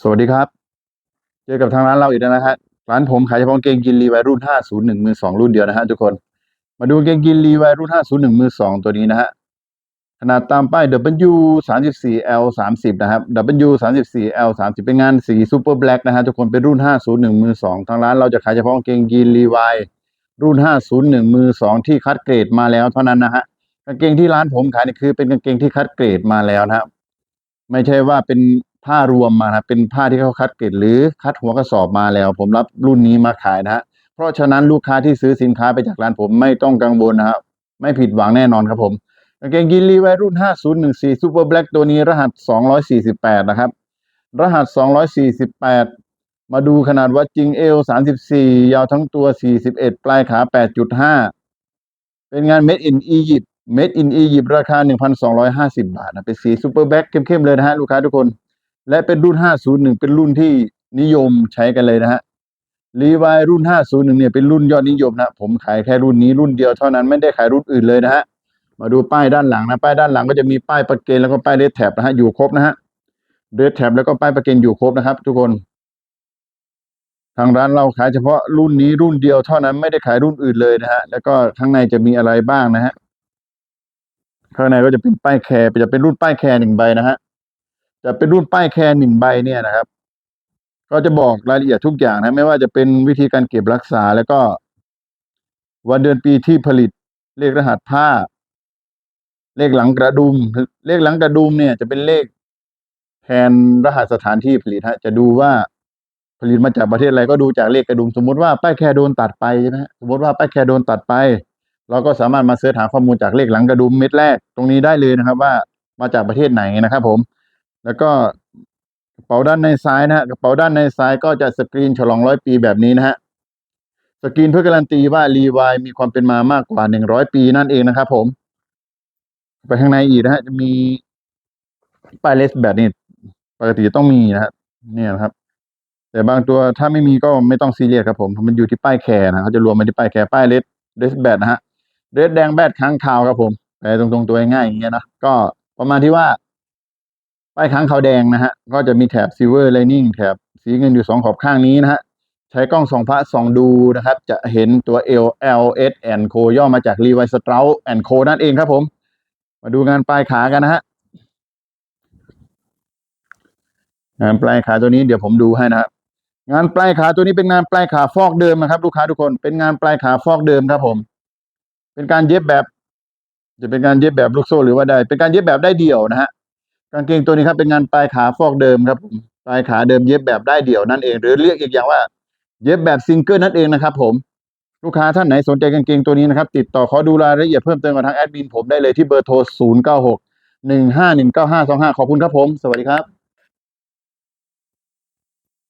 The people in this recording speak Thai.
สวัสดีครับ เจอกับทางร้านเราอีกแล้วนะฮะร้านผมขายเฉพาะเกงยีนรีวายรุ่น 501 มือ 2 รุ่นเดียวนะฮะทุกคน มาดูเกงยีนรีวายรุ่น 501 มือ 2 ตัวนี้นะฮะ ขนาดตามป้าย W 34 L 30นะครับ W 34 L 30เป็นงานสีซูเปอร์แบล็กนะฮะทุกคน เป็นรุ่น 501 มือ 2 ทางร้านเราจะขายเฉพาะเกงยีนรีวายรุ่น 501 มือ 2 ที่คัดเกรดมาแล้วเท่านั้นนะฮะ กางเกงที่ร้านผมขายนี่คือเป็นกางเกงที่คัดเกรดมาแล้วนะครับ ไม่ใช่ว่าเป็น ผ้ารวมมานะเป็นผ้าที่เขาคัดเกรดหรือคัดหัวกระสอบมาแล้ว ผมรับรุ่นนี้มาขายนะฮะเพราะฉะนั้นลูกค้าที่ซื้อสินค้าไปจากร้านผมไม่ต้องกังวลนะครับไม่ผิดหวังแน่นอนครับผมกางเกงยีนรีไวรุ่น 5014 Super Black ตัวนี้รหัส 248 นะครับ รหัส 248 มาดูขนาดวัดจริงเอล34 ยาวทั้งตัว 41 ปลายขา 8.5 เป็นงาน Made in Egypt Made in Egypt ราคา 1,250 บาทนะเป็นสีซูเปอร์แบ็กเข้มๆเลยนะฮะ ลูกค้าทุกคน และเป็นรุ่น 501 เป็นรุ่นที่นิยมใช้กันเลยนะฮะรีวายรุ่น 501 เนี่ยเป็นรุ่นยอดนิยมนะ ผมขายแค่รุ่นนี้รุ่นเดียวเท่านั้นไม่ได้ขายรุ่นอื่นเลยนะฮะ มาดูป้ายด้านหลังนะ ป้ายด้านหลังก็จะมีป้ายประเกนแล้วก็ป้ายเรดแท็บนะฮะอยู่ครบนะฮะเรดแท็บแล้วก็ป้ายประเกนอยู่ครบนะครับ ทุกคน ทางร้านเราขายเฉพาะรุ่นนี้รุ่นเดียวเท่านั้นไม่ได้ขายรุ่นอื่นเลยนะฮะ แล้วก็ข้างในจะมีอะไรบ้างนะฮะ ข้างในก็จะเป็นป้ายแคร์จะเป็นรุ่นป้ายแคร์หนึ่งใบนะฮะ จะเป็นรุ่นป้ายแคร์หนึ่งใบเนี่ยนะครับ ก็จะบอกรายละเอียดทุกอย่างนะ ไม่ว่าจะเป็นวิธีการเก็บรักษาแล้วก็ วันเดือนปีที่ผลิต เลขรหัสผ้า เลขหลังกระดุม เลขหลังกระดุมเนี่ย จะเป็นเลขแทนรหัสสถานที่ผลิตฮะ จะดูว่าผลิตมาจากประเทศอะไรก็ดูจากเลขกระดุม สมมติว่าป้ายแคร์โดนตัดไปใช่ไหมสมมติว่าป้ายแคร์โดนตัดไป เราก็สามารถมาเสิร์ชหาข้อมูลจากเลขหลังกระดุมเม็ดแรกตรงนี้ได้เลยนะครับ ว่ามาจากประเทศไหนนะครับผม แล้วก็กระเป๋าด้านในซ้ายนะฮะกระเป๋าด้านในซ้ายก็จะสกรีนฉลองร้อยปีแบบนี้นะฮะสกรีนเพื่อการันตีว่ารีวายมีความเป็นมามากกว่าหนึ่งร้อยปีนั่นเองนะครับผม ไปข้างในอีกนะฮะจะมีป้ายเลสแบบนี้ปกติต้องมีนะฮะเนี่ยนะครับ แต่บางตัวถ้าไม่มีก็ไม่ต้องซีเรียสครับผมมันอยู่ที่ป้ายแคร์นะเขาจะรวมไปที่ป้ายแคร์ป้ายเลสเลสแบดนะฮะเลสแดงแบดค้างคาวครับผมแปลตรงๆตัวง่ายอย่างเงี้ยนะก็ประมาณที่ว่า ป้ายค้างขาวแดงนะฮะ ก็จะมีแถบซิลเวอร์ไลนิ่งแถบสีเงินอยู่สองขอบข้างนี้นะฮะ ใช้กล้องส่องพระส่องดูนะครับ จะเห็นตัว L L S and Co ย่อมาจาก Levi Strauss and Co นั่นเองครับผม มาดูงานปลายขากันนะฮะ งานปลายขาตัวนี้เดี๋ยวผมดูให้นะครับ งานปลายขาตัวนี้เป็นงานปลายขาฟอกเดิมนะครับ ลูกค้าทุกคน เป็นงานปลายขาฟอกเดิมครับผม เป็นการเย็บแบบ จะเป็นการเย็บแบบลูกโซ่หรือว่าได้ เป็นการเย็บแบบได้เดี่ยวนะฮะ กางเกงตัวนี้ครับเป็นงานปลายขาฟอกเดิมครับผมปลายขาเดิมเย็บแบบได้เดี่ยวนั่นเอง หรือเรียกอีกอย่างว่า เย็บแบบซิงเกิลนั่นเองนะครับผมลูกค้าท่านไหนสนใจกางเกงตัวนี้นะครับ ติดต่อขอดูรายละเอียดเพิ่มเติมกับทางแอดมินผมได้เลยที่เบอร์โทร 0 9 6 1 5 1 9 5 2 5 ขอบคุณครับผม สวัสดีครับ